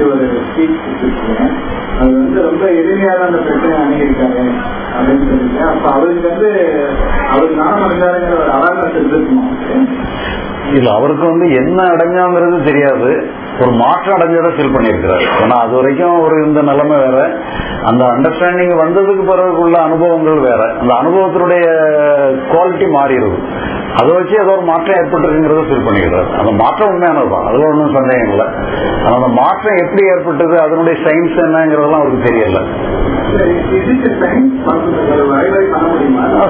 பத்தி ஒரு ஸ்பீச் கொடுத்துருக்கேன் அது வந்து ரொம்ப எளிமையாக அந்த பிரச்சனை அணுகிருக்காரு அப்படின்னு சொல்லிட்டு. அப்ப அவருக்கு வந்து அவர் நானும் அடைஞ்சாருங்கிற ஒரு அவேர்னஸ் இருக்கணும் இல்ல அவருக்கு வந்து என்ன அடைஞ்சாங்கிறது தெரியாது. ஒரு மாற்றம் அடைஞ்சதை ஃபீல் பண்ணியிருக்கிறாரு. ஏன்னா அது வரைக்கும் அவர் இருந்த நிலைமை வேற. அந்த அண்டர்ஸ்டாண்டிங் வந்ததுக்கு பிறகுள்ள அனுபவங்கள் வேற. அந்த அனுபவத்தினுடைய குவாலிட்டி மாறிடுது. அதை வச்சு ஏதோ ஒரு மாற்றம் ஏற்பட்டிருக்குங்கிறத ஃபீல் பண்ணிக்கிறாரு. அந்த மாற்றம் உண்மையானதுதான். அதுல ஒன்றும் சந்தேகம் இல்லை. ஆனா அந்த மாற்றம் எப்படி ஏற்பட்டது அதனுடைய சயின்ஸ் என்னங்கிறதெல்லாம் அவருக்கு தெரியல.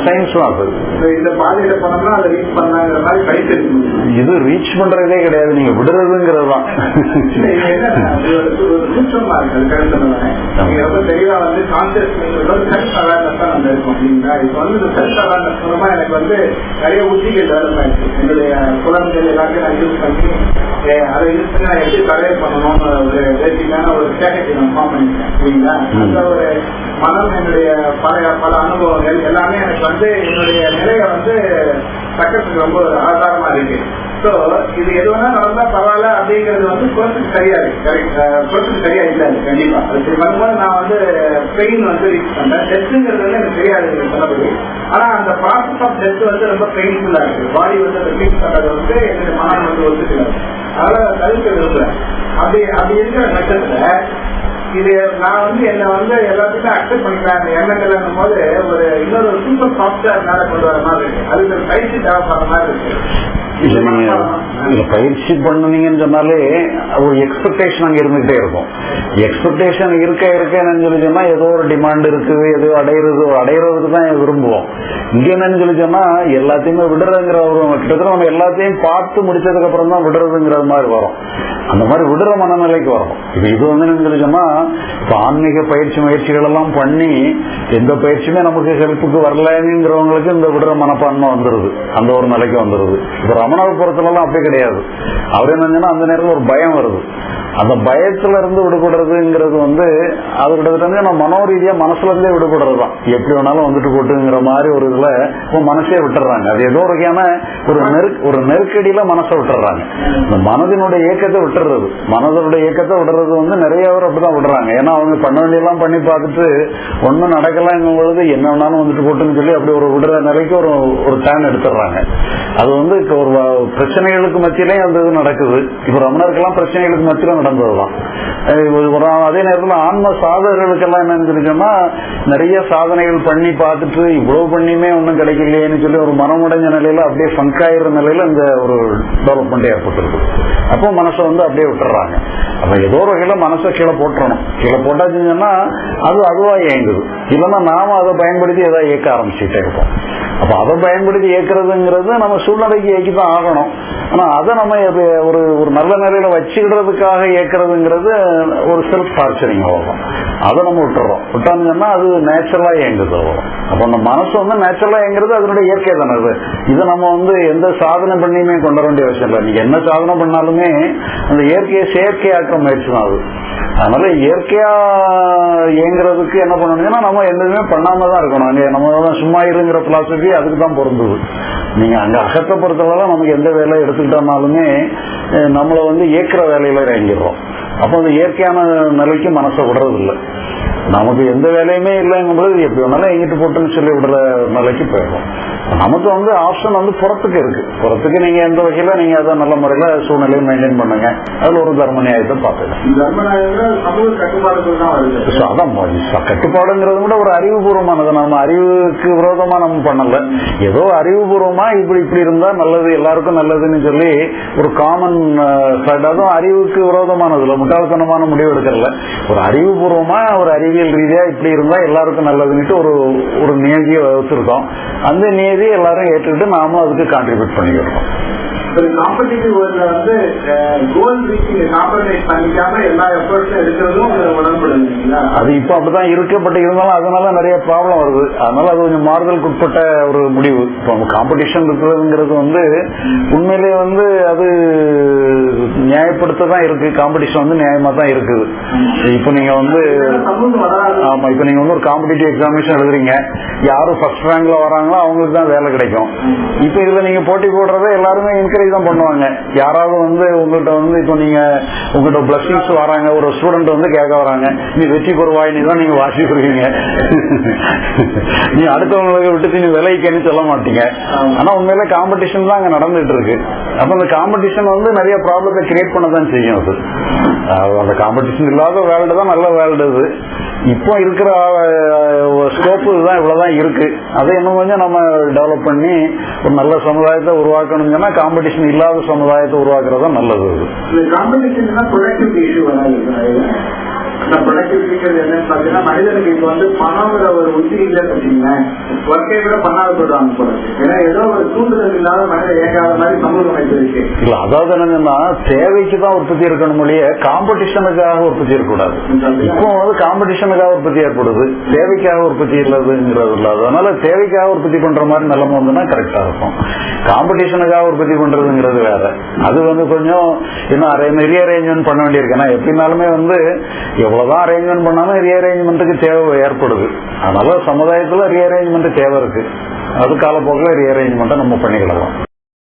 சயின்ஸ் முடியும்? இது ரீச் பண்றதே கிடையாது. நீங்க விடுறதுங்கிறது தான். எனக்கு வந்து நிறைய உத்திகள் develop ஆயிடுச்சு. என்னுடைய புலன்கள் எல்லாத்தையும் நான் பண்ணி, அதை use பண்ணி நான் எப்படி பண்ணணும்னு ஒரு basic-ஆன ஒரு strategy நான் form பண்ணிட்டேன், இல்லைங்களா? ம். அந்த ஒரு மனம் என்னுடைய பழைய பல அனுபவங்கள் எல்லாமே எனக்கு வந்து என்னுடைய நிலையை வந்து தக்கத்துக்கு ரொம்ப ஆதாரமா இருக்கு. சோ இது எது வேணா நடந்தா பரவாயில்ல அப்படிங்கிறது வந்து பொறுத்துக்கு சரியா இருக்கு கரெக்ட் பொறுத்துக்கு சரியா இல்ல. அது கண்டிப்பா. அது சரி. பண்ணும்போது நான் வந்து பெயின் வந்து ரீச் பண்ணேன் டெஸ்ட்ங்கிறது வந்து எனக்கு தெரியாது சொன்னபடி. ஆனா அந்த ப்ராசஸ் ஆஃப் டெஸ்ட் வந்து ரொம்ப பெயின்ஃபுல்லா இருக்கு. பாடி வந்து ஃபீல் பண்றது வந்து என்னுடைய மனம் வந்து அதனால அதை தவிர்க்க விரும்புறேன் அப்படி அப்படி இருக்கிற பட்சத்துல இது நான் வந்து என்ன வந்து எல்லாத்துக்கும் அக்செப்ட் பண்ணிக்கிறேன் அந்த எண்ணங்கள் போது ஒரு இன்னொரு சூப்பர் சாஃப்ட்வேர் மேல கொண்டு வர மாதிரி இருக்கு. அதுக்கு பயிற்சி தேவைப்படுற மாதிரி இருக்கு. நீங்க பயிற்சி பண்ணுனீங்கன்னு சொன்னாலே ஒரு எக்ஸ்பெக்டேஷன் அங்க இருந்துகிட்டே இருக்கும். எக்ஸ்பெக்டேஷன் இருக்க இருக்க சொல்லி சொன்னா ஏதோ ஒரு டிமாண்ட் இருக்குது ஏதோ அடையிறது அடையிறதுக்கு தான் விரும்புவோம். இங்க என்னன்னு சொல்லி சொன்னா எல்லாத்தையுமே விடுறதுங்கிற ஒரு கிட்டத்தட்ட நம்ம எல்லாத்தையும் பார்த்து முடிச்சதுக்கு அப்புறம் தான் விடுறதுங்கிற மாதிரி வரும். அந்த மாதிரி விடுற மனநிலைக்கு வரும். இப்ப இது வந்து என்னன்னு சொல்லி சொன்னா இப்ப ஆன்மீக பயிற்சி முயற்சிகள் எல்லாம் பண்ணி எந்த பயிற்சியுமே நமக்கு ஹெல்ப்புக்கு வரலங்கிறவங்களுக்கு இந்த விடுற மனப்பான்மை வந்துருது. அந்த ஒரு நிலைக்கு வந்துருது. இப்ப ரமணபுரத்துல எல்லாம் அப்படியே கிடையாது. அவர் என்னன்னா அந்த நேரத்தில் ஒரு பயம் வருது. அந்த பயத்துல இருந்து விடுபடுறதுங்கிறது வந்து அது கிட்டத்தட்ட நம்ம மனோரீதியா மனசுல இருந்தே விடுபடுறது தான் எப்படி வேணாலும் வந்துட்டு போட்டுங்கிற மாதிரி ஒரு இதுல இப்போ மனசே விட்டுறாங்க. அது ஏதோ வகையான ஒரு நெருக் ஒரு நெருக்கடியில மனசை விட்டுறாங்க. இந்த மனதினுடைய இயக்கத்தை விட்டுறது. மனதனுடைய இயக்கத்தை விடுறது வந்து நிறைய பேர் அப்படிதான் விடுறாங்க. ஏன்னா அவங்க பண்ண வேண்டியெல்லாம் பண்ணி பார்த்துட்டு ஒன்னும் நடக்கலாங்கும் பொழுது என்ன வேணாலும் வந்துட்டு போட்டுன்னு சொல்லி அப்படி ஒரு விடுற நிலைக்கு ஒரு ஒரு டேன் எடுத்துடுறாங்க. அது வந்து இப்போ ஒரு பிரச்சனைகளுக்கு மத்தியிலேயே அந்த இது நடக்குது. இப்போ ரமணருக்கெல்லாம் பிரச்சனைகளுக்கு மத்தியில நடந்ததுதான். ஒரு- அதே நேரத்தில் ஆன்ம சாதகர்களுக்கெல்லாம் என்னன்னு சொல்லி சொன்னா நிறைய சாதனைகள் பண்ணி பார்த்துட்டு இவ்வளவு பண்ணியுமே ஒன்றும் கிடைக்கலையேன்னு சொல்லி ஒரு மனமுடைஞ்ச நிலையில அப்படியே ஃபங்காயிற நிலையில இந்த ஒரு டெவலப்மெண்ட் ஏற்பட்டுருக்கு. அப்போ மனசை வந்து அப்படியே விட்டுறாங்க. அப்ப ஏதோ ஒரு வகையில மனசை கீழே போட்டுறணும். கீழே போட்டாச்சுன்னா சொன்னா அது அதுவா இயங்குது. இல்லைன்னா நாம அதை பயன்படுத்தி ஏதாவது இயக்க ஆரம்பிச்சுட்டே இருப்போம். அப்ப அதை பயன்படுத்தி ஏற்கிறதுங்கிறது நம்ம சூழ்நிலைக்கு இயக்கி தான் ஆகணும். ஆனா அதை நம்ம ஒரு ஒரு நல்ல நிலையில வச்சுக்கிறதுக்காக ஏற்கிறதுங்கிறது ஒரு செல்ஃப் டார்ச்சரிங் ஆகும். அதை நம்ம விட்டுறோம். விட்டாங்கன்னா அது நேச்சுரலா இயங்குது வரும் அப்ப அந்த மனசு வந்து நேச்சுரலா இயங்குறது அதனுடைய இயற்கை தானே அது இதை நம்ம வந்து எந்த சாதனை பண்ணியுமே கொண்டு வர வேண்டிய அவசியம் இல்லை. நீங்க என்ன சாதனை பண்ணாலுமே அந்த இயற்கையை செயற்கையாக்க முயற்சி தான் அது. அதனால இயற்கையா இயங்குறதுக்கு என்ன பண்ணணும்னா நம்ம எதுவுமே பண்ணாம தான் இருக்கணும். நம்ம தான் சும்மா இருங்கிற பிலாசபி அதுக்கு தான் பொருந்தது. நீங்க அங்க அகத்தை பொறுத்தவரை நமக்கு எந்த வேலையை எடுத்துக்கிட்டோம்னாலுமே நம்மளை வந்து இயக்குற வேலையில இறங்கிடுறோம். அப்போ அந்த இயற்கையான நிலைக்கு மனசை விடுறது இல்லை நமக்கு எந்த வேலையுமே இல்லைங்கும் பொழுது எப்படி வேணாலும் எங்கிட்டு போட்டுன்னு சொல்லி விடுற நிலைக்கு போயிடும். நமக்கு வந்து ஆப்ஷன் வந்து புறத்துக்கு இருக்கு. புறத்துக்கு நீங்க எந்த வகையில நீங்க அதை நல்ல முறையில சூழ்நிலையை மெயின்டைன் பண்ணுங்க. அதுல ஒரு தர்ம நியாயத்தை பார்த்துக்கலாம். அதான் கட்டுப்பாடுங்கிறது கூட ஒரு அறிவுபூர்வமானது. நம்ம அறிவுக்கு விரோதமா நம்ம பண்ணல. ஏதோ அறிவுபூர்வமா இப்படி இப்படி இருந்தா நல்லது எல்லாருக்கும் நல்லதுன்னு சொல்லி ஒரு காமன் அதுவும் அறிவுக்கு விரோதமானது இல்ல. முட்டாள்தனமான முடிவு எடுக்கல ஒரு அறிவுபூர்வமா ஒரு அறிவியல் ரீதியா இப்படி இருந்தா எல்லாருக்கும் நல்லதுன்னுட்டு ஒரு ஒரு நியதியை வகுத்திருக்கோம். அந்த நியதியை எல்லாரும் ஏற்றுக்கிட்டு நாமளும் அதுக்கு கான்ட்ரிபியூட் பண்ணிக்கிறோம் காம்படிட்டிவ் வேர்ல்ட்ல வந்து கோல் ரீச்சிங் காம்பரமைஸ் பண்ணிக்காம எல்லா எஃபர்ட்ஸும் எடுக்கிறதும் ஒரு உடன்படுது இல்லைங்களா? அது இப்ப அப்படிதான் இருக்கு பட் இருந்தாலும் அதனால நிறைய ப்ராப்ளம் வருது. அதனால அது கொஞ்சம் மாறுதலுக்கு உட்பட்ட ஒரு முடிவு. இப்போ காம்படிஷன் இருக்கிறதுங்கிறது வந்து உண்மையிலேயே வந்து அது நியாயப்படுத்த தான் இருக்கு. காம்படிஷன் வந்து நியாயமா தான் இருக்குது இப்போ நீங்க வந்து ஆமா இப்ப நீங்க வந்து ஒரு காம்படிட்டிவ் எக்ஸாமினேஷன் எழுதுறீங்க. யாரும் ஃபர்ஸ்ட் ரேங்க்ல வராங்களோ அவங்களுக்கு தான் வேலை கிடைக்கும். இப்ப இதுல நீங்க போட்டி போடுறத எல்லாருமே என்கரேஜ் என்கரேஜ் தான் பண்ணுவாங்க. யாராவது வந்து உங்கள்கிட்ட வந்து இப்போ நீங்க உங்கள்கிட்ட பிளஸிங்ஸ் வராங்க ஒரு ஸ்டூடெண்ட் வந்து கேட்க வராங்க நீ வெற்றி பெறுவாய் நீ தான் நீங்க வாசி பெறுவீங்க. நீ அடுத்தவங்களுக்கு விட்டு நீ விலைக்குன்னு சொல்ல மாட்டீங்க. ஆனா உண்மையில காம்படிஷன் தான் அங்க நடந்துட்டு இருக்கு. அப்ப அந்த காம்படிஷன் வந்து நிறைய ப்ராப்ளத்தை கிரியேட் பண்ண தான் செய்யும் அது. அந்த காம்படிஷன் இல்லாத வேர்ல்டு தான் நல்ல வேர்ல்டு இது இப்போ இருக்கிற ஸ்கோப் இதுதான் இவ்வளவுதான் இருக்கு. அதை இன்னும் கொஞ்சம் நம்ம டெவலப் பண்ணி ஒரு நல்ல சமுதாயத்தை உருவாக்கணும் சொன்னா காம்படிஷன் காம்படிஷன் இல்லாத சமுதாயத்தை உருவாக்குறது நல்லது. ப்ரொடக்டிவிட்டிங்கிறது என்னன்னு பாத்தீங்கன்னா மனிதனுக்கு இப்ப வந்து பணம்ங்கிற ஒரு உத்தி இல்லைன்னு வச்சுங்களேன் ஒர்க்கை விட பண்ணாத போல ஏன்னா ஏதோ ஒரு தூண்டுதல் இல்லாத மாதிரி சமூகம் இல்ல அதாவது என்னன்னா தேவைக்கு தான் உற்பத்தி இருக்கணும் மொழிய காம்படிஷனுக்காக உற்பத்தி இருக்கக்கூடாது? இப்போ வந்து காம்படிஷனுக்காக உற்பத்தி ஏற்படுது? தேவைக்காக உற்பத்தி இல்லதுங்கிறது இல்ல. அதனால தேவைக்காக உற்பத்தி பண்ற மாதிரி நிலைமை வந்துன்னா கரெக்டா இருக்கும். காம்படிஷனுக்காக உற்பத்தி பண்றதுங்கிறது வேற. அது வந்து கொஞ்சம் இன்னும் அரே அரேஞ்ச்மெண்ட் பண்ண வேண்டியிருக்கு. ஏன்னா எப்படினாலுமே வந்து எவ்வளவுதான் அரேஞ்ச்மெண்ட் பண்ணாலும் ரீஅரேஞ்ச்மெண்ட்டுக்கு தேவை ஏற்படுது. அதனால சமுதாயத்துல ரீஅரேஞ்ச்மெண்ட் தேவை இருக்கு. அது காலப்போக்கில் ரீஅரேஞ்ச்மெண்ட்டை நம்ம பண்ணிக்கலாம்